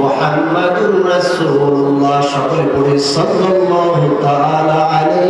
মুহাম্মাদুর রাসূলুল্লাহ। সকলে পড়ে সাল্লাল্লাহু তাআলা আলাইহি